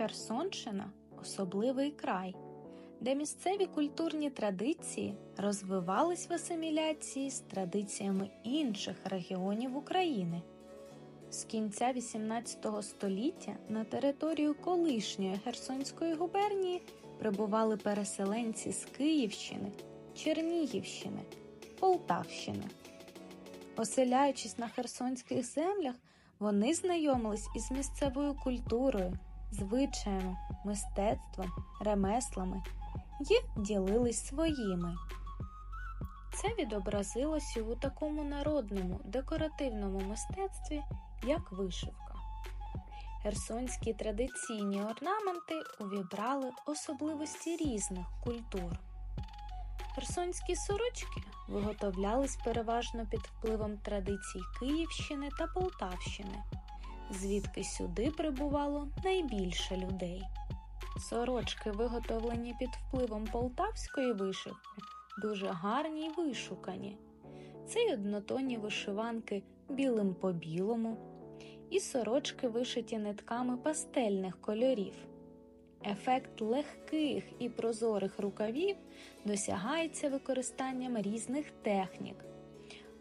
Херсонщина особливий край, де місцеві культурні традиції розвивались в асиміляції з традиціями інших регіонів України. З кінця XVIII століття на територію колишньої Херсонської губернії прибували переселенці з Київщини, Чернігівщини, Полтавщини. Оселяючись на херсонських землях, вони знайомились із місцевою культурою, звичаями, мистецтвом, ремеслами і ділились своїми. Це відобразилось у такому народному декоративному мистецтві, як вишивка. Херсонські традиційні орнаменти увібрали особливості різних культур. Херсонські сорочки виготовлялись переважно під впливом традицій Київщини та Полтавщини, звідки сюди прибувало найбільше людей. Сорочки, виготовлені під впливом полтавської вишивки, дуже гарні й вишукані. Це й однотонні вишиванки білим по білому, і сорочки вишиті нитками пастельних кольорів. Ефект легких і прозорих рукавів досягається використанням різних технік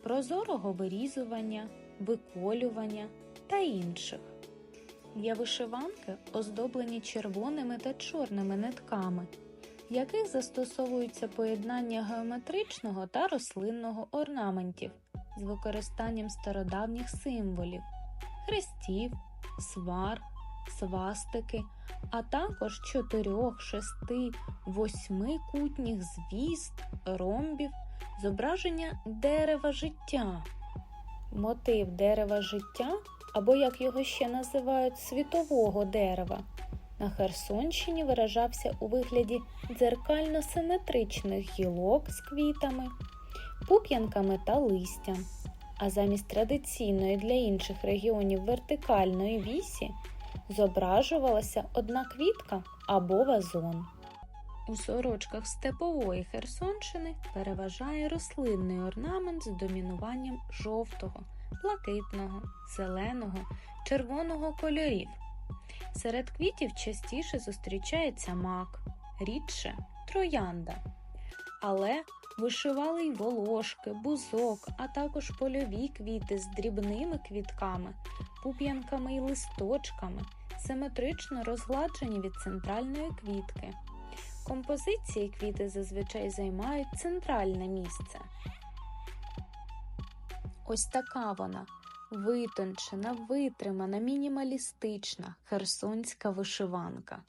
прозорого вирізування, виколювання та інших. Є вишиванки, оздоблені червоними та чорними нитками, в яких застосовується поєднання геометричного та рослинного орнаментів з використанням стародавніх символів хрестів, свар, свастики, а також чотирьох, шести, восьми кутніх звіст, ромбів, зображення дерева життя. Мотив дерева життя, або як його ще називають світового дерева, на Херсонщині виражався у вигляді дзеркально-симетричних гілок з квітами, пуп'янками та листям, а замість традиційної для інших регіонів вертикальної вісі зображувалася одна квітка або вазон. У сорочках степової Херсонщини переважає рослинний орнамент з домінуванням жовтого, блакитного, зеленого, червоного кольорів. Серед квітів частіше зустрічається мак, рідше троянда. Але вишивали й волошки, бузок, а також польові квіти з дрібними квітками, пуп'янками і листочками, симетрично розгладжені від центральної квітки. Композиції квіти зазвичай займають центральне місце. Ось така вона витончена, витримана, мінімалістична херсонська вишиванка.